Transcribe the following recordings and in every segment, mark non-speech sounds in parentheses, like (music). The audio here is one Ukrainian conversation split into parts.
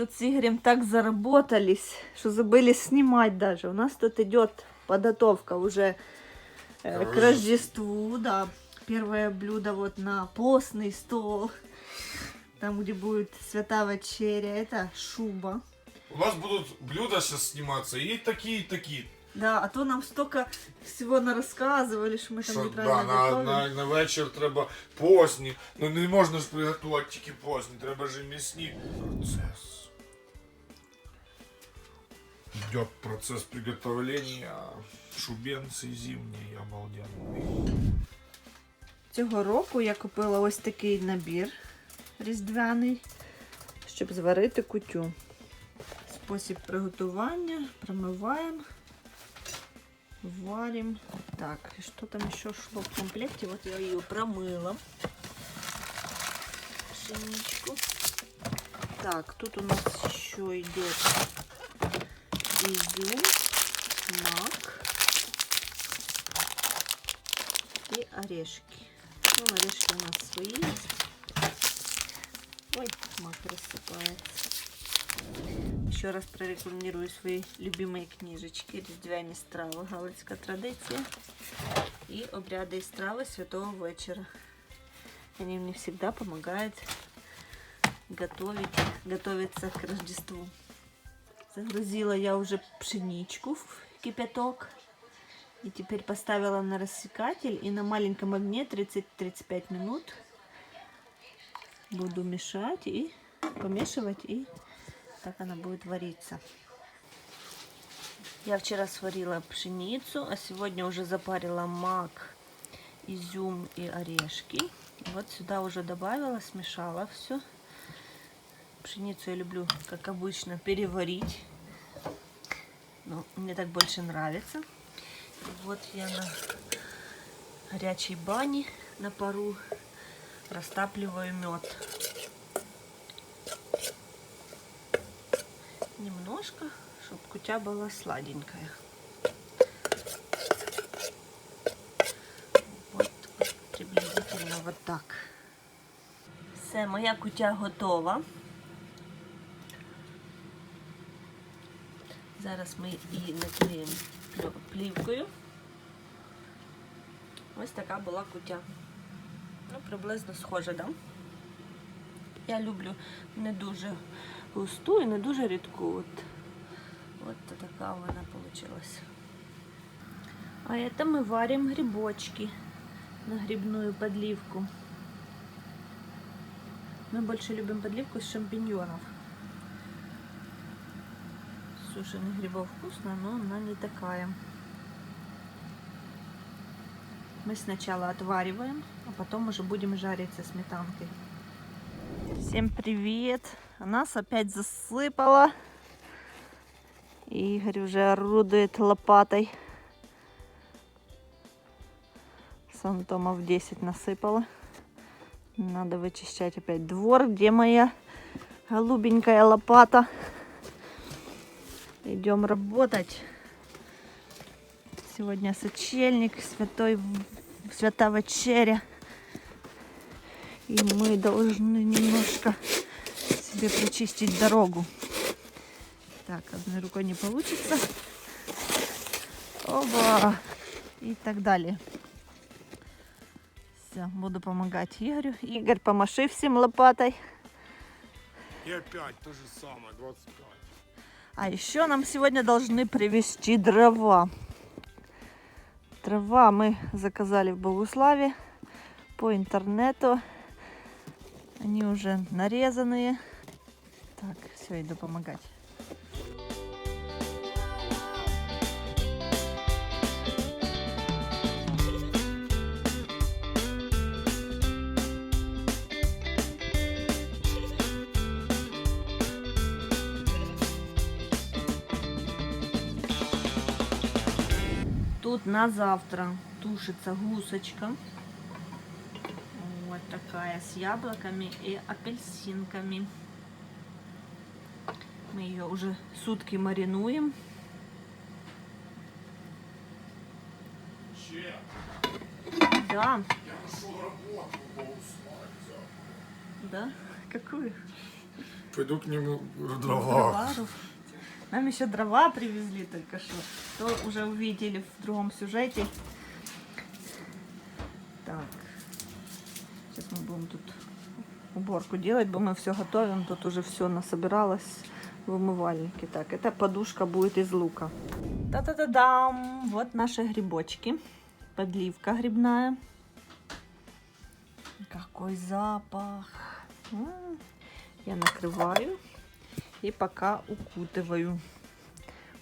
тут с Игорем так заработались, что забыли снимать даже. У нас тут идет подготовка уже э, к Рождеству, да. Первое блюдо вот на постный стол, там, где будет святая вечеря, это шуба. У нас будут блюда сейчас сниматься, и такие, и такие. Да, а то нам столько всего нарассказывали, что мы там Що, да, неправильно на, готовим. на, на вечір треба постні. Ну не можна ж приготувати тільки постні, треба ж і м'ясні. Процес. Идет процесс приготовления шубенцы зимние, обалденные. Цього року я купила ось такий набір різдвяний, щоб зварити кутю. Спосіб приготування промиваємо, варим. Так, і що там ще йшло в комплекті? От я її промила. Пшеничку. Так, тут у нас ще йде изюм, мак и орешки. Ну, орешки у нас свои есть. Ой, мак рассыпается. Еще раз прорекламирую свои любимые книжечки «Різдвяні страви. Галицька традиція» и «Обряды и стравы Святого Вечера». Они мне всегда помогают готовить, готовиться к Рождеству. Загрузила я уже пшеничку в кипяток. И теперь поставила на рассекатель и на маленьком огне 30-35 минут буду мешать и помешивать, и так она будет вариться. Я вчера сварила пшеницу, а сегодня уже запарила мак, изюм и орешки. Вот сюда уже добавила, смешала все. Пшеницу я люблю, как обычно, переварить. Но мне так больше нравится. Вот я на горячей бане на пару растапливаю мед. Немножко, чтобы кутя была сладенькая. Вот приблизительно вот так. Все, моя кутя готова. Зараз ми її накриємо плю- плівкою. Ось така була кутя. Ну, приблизно схожа, да? Я люблю не дуже густу і не дуже рідку. От, от така вона вийшла. А это мы варим грибочки на грибную подливку. Мы больше любим подливку из шампиньонов. Сушеных грибов вкусно, но она не такая. Мы сначала отвариваем, а потом уже будем жарить со сметанкой. Всем привет! А Нас опять засыпало. И Игорь уже орудует лопатой. Сантомов 10 насыпало. Надо вычищать опять двор. Где моя голубенькая лопата? Идем работать. Сегодня сочельник, святой, святая вечеря. И мы должны немножко себе прочистить дорогу. Так, одной рукой не получится. Оба! И так далее. Все, буду помогать Игорю. Игорь, помаши всем лопатой. И опять то же самое, 25. А еще нам сегодня должны привезти дрова. Дрова мы заказали в Богуславе по интернету. Они уже нарезанные. Так, все, иду помогать. Тут на завтра тушится гусочка. Вот такая с яблоками и апельсинками. Мы ее уже сутки маринуем. Че? Да, Я нашел работу да. Какую? Пойду к нему в дрова. Нам еще дрова привезли только что. То уже увидели в другом сюжете. Так. Сейчас мы будем тут уборку делать, бо мы все готовим. Тут уже все насобиралось в умывальнике. Так, эта подушка будет из лука. Та-та-та-дам! Вот наши грибочки. Подливка грибная. Какой запах! Я накрываю и пока укутываю.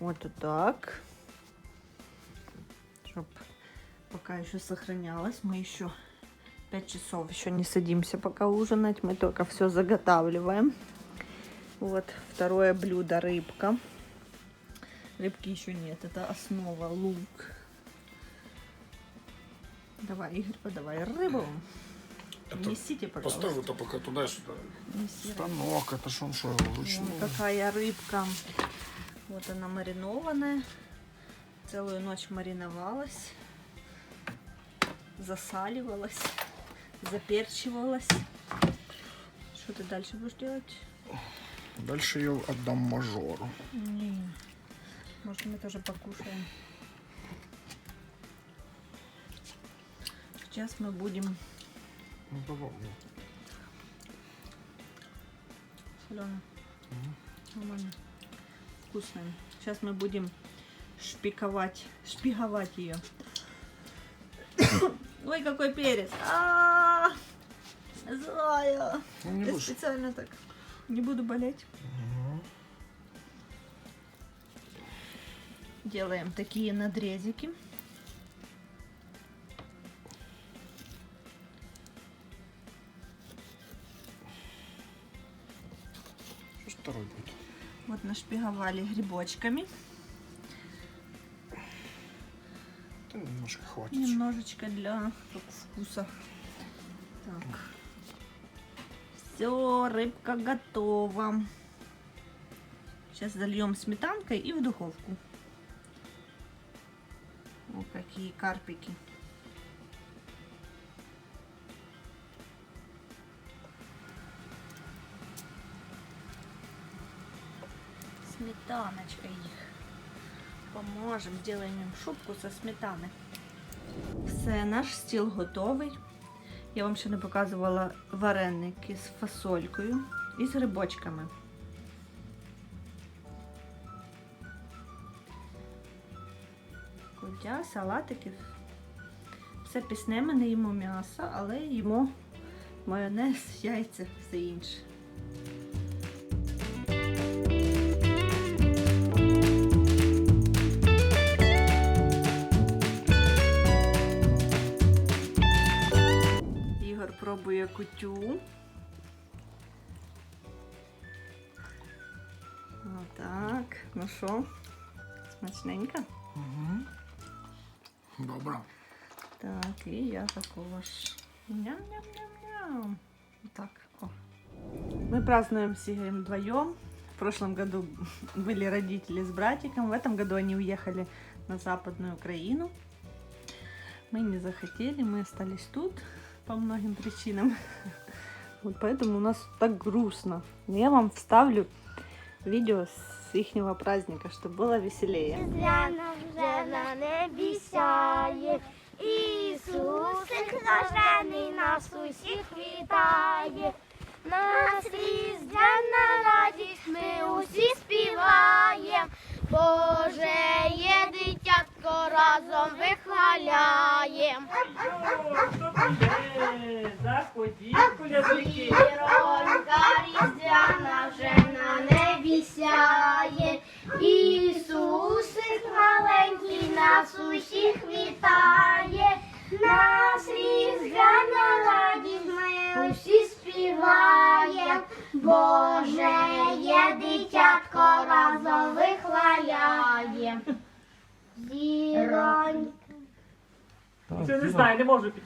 Вот так. Чтоб пока еще сохранялось. Мы еще 5 часов еще не садимся пока ужинать. Мы только все заготавливаем. Вот второе блюдо рыбка. Рыбки еще нет. Это основа лук. Давай, Игорь, подавай рыбу. Это Несите, пожалуйста. Поставь это пока туда-сюда. Неси. Станок, это ж он что, Вон вручную? какая рыбка. Вот она маринованная. Целую ночь мариновалась. Засаливалась. Заперчивалась. Что ты дальше будешь делать? Дальше я отдам мажору. Не. Может, мы тоже покушаем. Сейчас мы будем... Ну, попробуй. Соленая. Нормально. Вкусная. Сейчас мы будем шпиковать, шпиговать ее. (coughs) Ой, какой перец. А, Злая. Ну, не Я специально так. Не буду болеть. Делаем такие надрезики. Второй будет? Вот нашпиговали грибочками. Да немножко хватит. Немножечко для вкуса. Так. Все, рыбка готова. Сейчас зальем сметанкой и в духовку. Вот какие карпики. Сметаночкой их поможем, сделаем им шубку со сметани. Все, наш стіл готовий. Я вам ще не показувала вареники з фасолькою і з грибочками. Кутя, салатики. Все пісне, ми не їмо м'ясо, але їмо майонез, яйця, все інше. Пробує кутю. Отак. Ну що? Смачненько? Добре. Так, і я також. Ням-ням-ням-ням. Так. О. Мы празднуем с Игорем вдвоем. В прошлом году (laughs) были родители с братиком. В этом году они уехали на Западную Украину. Мы не захотели, мы остались тут по многим причинам. (laughs) Вот поэтому у нас так грустно. Но Я вам вставлю видео с ихнего праздника, чтобы было веселее. Різдвяна вже на небі сяє, Ісусик рождений нас усіх вітає. Нас різдвяна радість ми усі співаєм, Боже є дитятко, разом вихваляєм.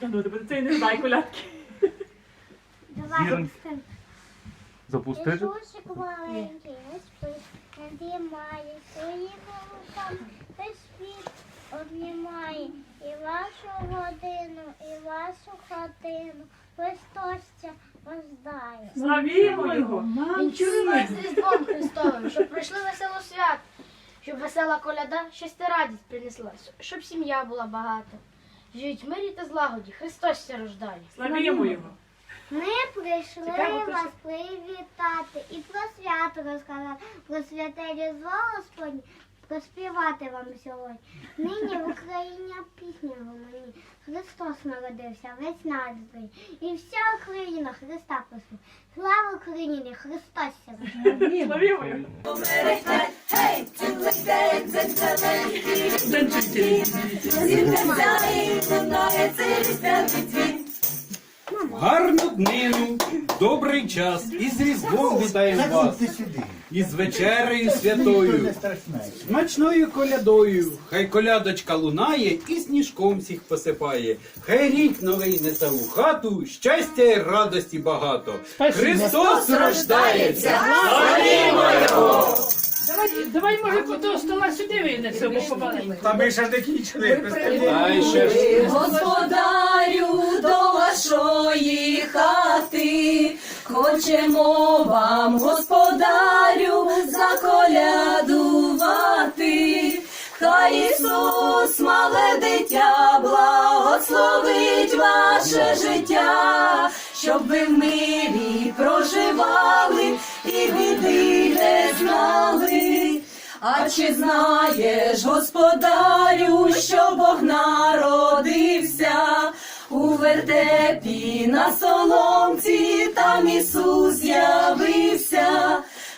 Підтягнути, бо це не знаю колядки. Давай, Зіронька. Стен. Запусти. Ісусик маленький, не спить, надіймає своїм рукам, весь світ обнімає і вашу годину, і вашу хатину. Христосця рождає. Славімо його. Вінчуємо з Різдвом Христовим, щоб прийшли весело свято, щоб весела коляда щастя радість принесла, щоб сім'я була багата. Живіть в мирі та злагоді, Христос ся рождає. Славімо його. Ми прийшли Цікаво, вас привітати і про свято розказати, про святе Різдво Господнє, проспівати вам сьогодні. Нині в Україні пісня гомоні. Христос народився, весь народ. І вся Україна Христа просить. Слава Україні, Христос. Славімо. Гарну днину, добрий час, і з Різдвом вітаємо вас, і з вечерею святою, смачною колядою, хай колядочка лунає і сніжком всіх посипає. Хай рік новий несе у хату, щастя і радості багато. Христос рождається! Давай, може, до стола сюди винесемо помаленьку. Та ми ще ж не кінчили. Ай, ще ж. Господарю до вашої хати, хочемо вам, господарю, заколядувати. Хай Ісус, мале дитя, благословить ваше життя, щоб ви в мирі проживали і біди не знали. А чи знаєш, господарю, що Бог народився у вертепі на соломці, там Ісус з'явився.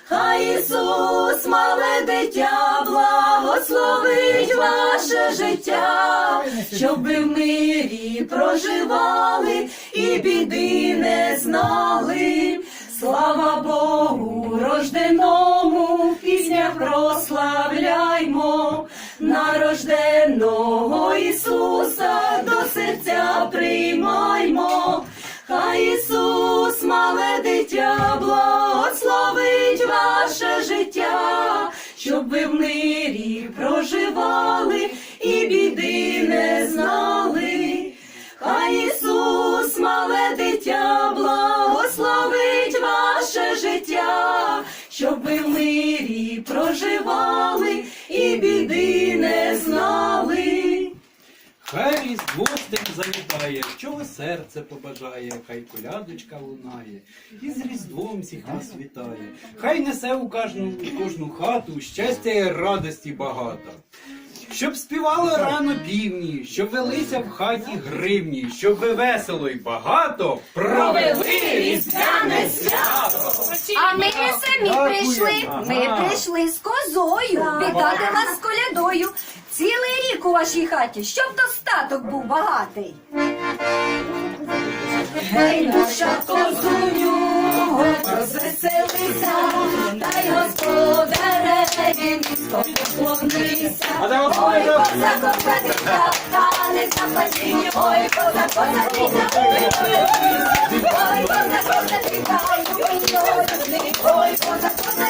Хай Ісус, мале дитя, благословить ваше життя, щоб ви в мирі проживали і біди не знали. Слава Богу, рожденому, в піснях прославляймо, нарожденого Ісуса до серця приймаймо. Хай Ісус, мале дитя, благословить ваше життя, щоб ви в мирі проживали і біди проживали і біди не знали. Хай різдво з тим завітає, чого серце побажає, хай колядочка лунає, і з різдвом всіх нас вітає. Хай несе у кожну, у кожну хату щастя і радості багато. Щоб співали рано півні, щоб велися в хаті гривні, щоб ви весело й багато провели різдвяне свято. А ми не самі прийшли. Ми прийшли з козою. Вітати вас з колядою. Цілий рік у вашій хаті, щоб достаток був багатий. Гей, наша козуню, розвеселися, дай господареві місто поклонися. Ой, коза, коза, дитя, танець на ой, коза, коза, ой, коза, коза, ой, коза, коза,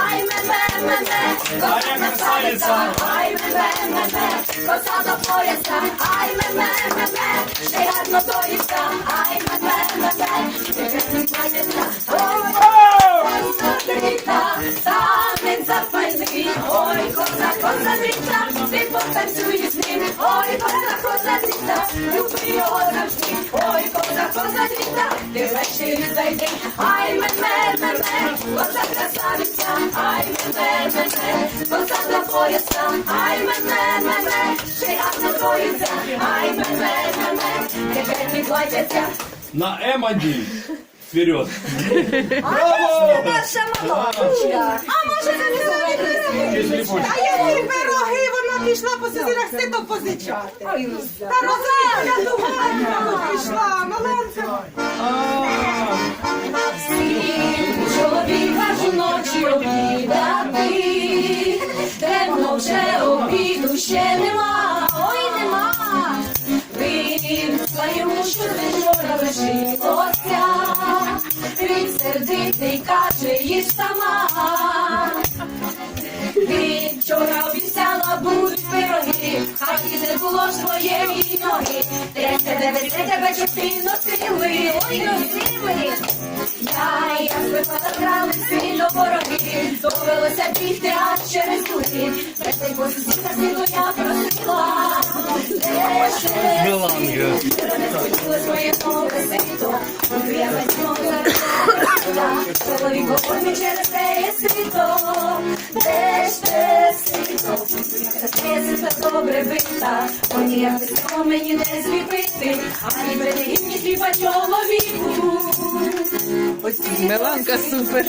ай, ме, ме, ме, ме, коза красавиця, ай, ме, ме, ме, ме, коза до пояса, ай, ме, ме, ме, ме, ще гарно доїться, ай, дрита, ти потанцюй з ним, ой, коза, коза дрита, люби його завжди, ой, коза, коза дрита, ти ввечері зайди, ай, ме, ме, ме, ме, коза красавиця, ай, ме, ме, ме, ме, коза до пояса, ай, ме, ме, ме, ме, ще гарно доїться, ай, ме, ме, ме, ме, тепер не платяться, На М1. Вперед. Наша молодочка. А може це не знаєте? А які пироги вона пішла по сусідах сито позичати. Та розумію, дуга пішла, маленька. Чоловіка ж ночі обідати, темно вже обіду ще нема, ой нема. Винесла йому, що ти вчора лишилося, він сердитий каже, їж сама. Будуть пироги, хаті не було ж твоєї ноги. Трясся, тебе везде тебе частину сили, ой, сили. Я, я випадок грали сильно вороги, довелося бігти аж через луги. Без посусіда силу я просила. Де ж ти? Не хотіли своє нове сито, Буду я без нього заробила. Чоловік говорить через те є сито. Де ж те за те сито добре бита. О, ніяк мені не зліпити, ані принагідні хліба чоловіку. Ось ці Меланка супер.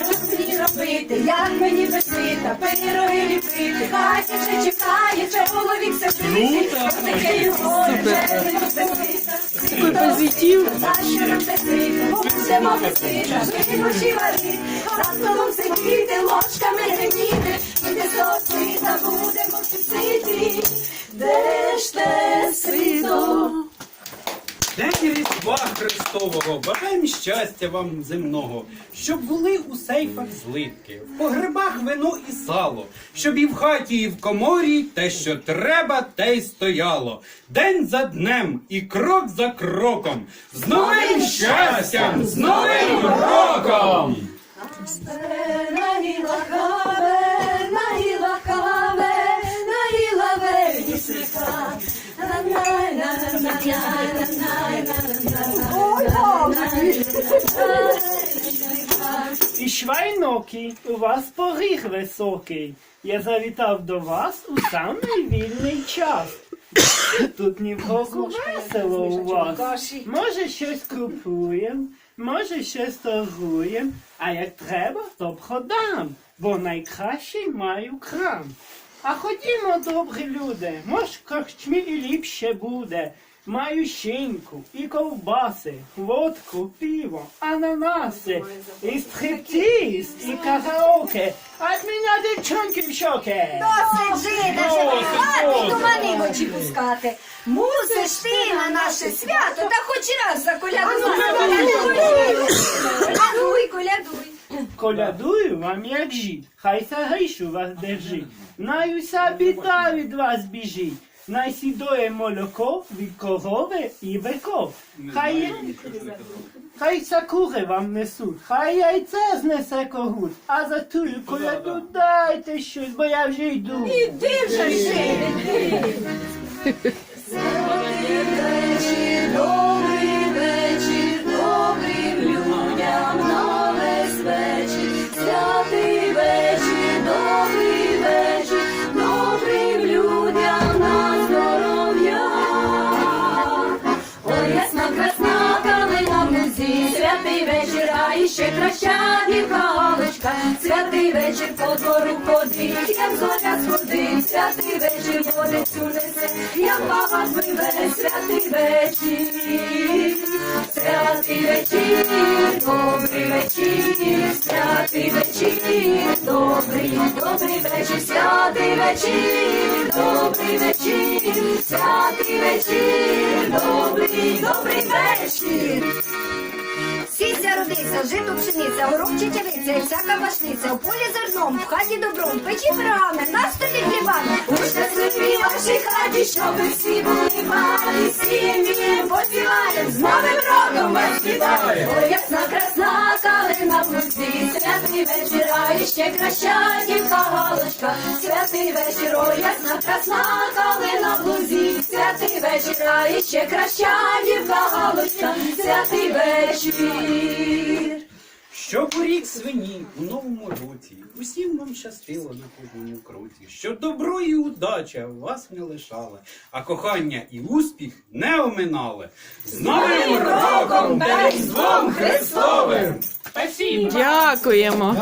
як мені без світа, пироги ліпити, Катя вже чекає, чоловік сидить, таке його вже не розбивиться. Такий позитив. За що нам це світ, будемо без світа, випочі варити, за столом сидіти, ложками без того світа будемо сидіти. Де ж те світо? День Різдва Христового, бажаємо щастя вам земного, щоб були у сейфах злитки, в погребах вино і сало, щоб і в хаті, і в коморі те, що треба, те й стояло. День за днем і крок за кроком. З новим щастям, з новим роком! І швайнокі, у вас поріг високий. Я завітав до вас у самий вільний час. Тут ні в року весело у вас. Може щось купуєм, може щось торгуєм, а як треба, то продам, бо найкращий маю крам. А ходімо, добрі люди, може в корчмі і ліпше буде. Маю шинку і ковбаси, водку, пиво, ананаси, і стриптиз, і караоке. От мене дівчонки в щоки. Досить жити, вже тумани в очі пускати. Мусиш ти на наше свято, та хоч раз заколядуй. Колядуй, колядуй. Колядую вам, як жить, хай за гришу вас держить. Най уся біда від вас біжить. Най сідоє молоко від корови і биков. Хай, хай сакури вам несуть, хай яйце знесе когут. А за тую коляду дайте щось, бо я вже йду. Іди вже жити. А іще Галочка. Святий вечір по двору ходить, як зоря сходить, святий вечір водицю несе, як багат пливе, святий вечір. Святий вечір, добрий вечір, святий вечір, добрий, добрий вечір, святий вечір, добрий вечір, святий вечір, добрий, добрий вечір. Жито пшениця, горох чечевиця і всяка башниця, у полі зерном, в хаті добром, печі брами, на столі хлібами. У щасливій вашій хаті, щоб ви всі були малі, сім'ї поспіваєм, з новим роком вас вітаю. Ой, калина лузі, святий вечір, а іще краща дівка Галочка. Святий вечір, ой, ясна красна калина в лузі, святий вечір, а іще краща дівка Галочка. Святий вечір. Щоб порік рік свині у новому році, усім вам щастило на кожному кроці, що добро і удача вас не лишали, а кохання і успіх не оминали. З Новим роком та Різдвом Христовим! Спасибо. Дякуємо.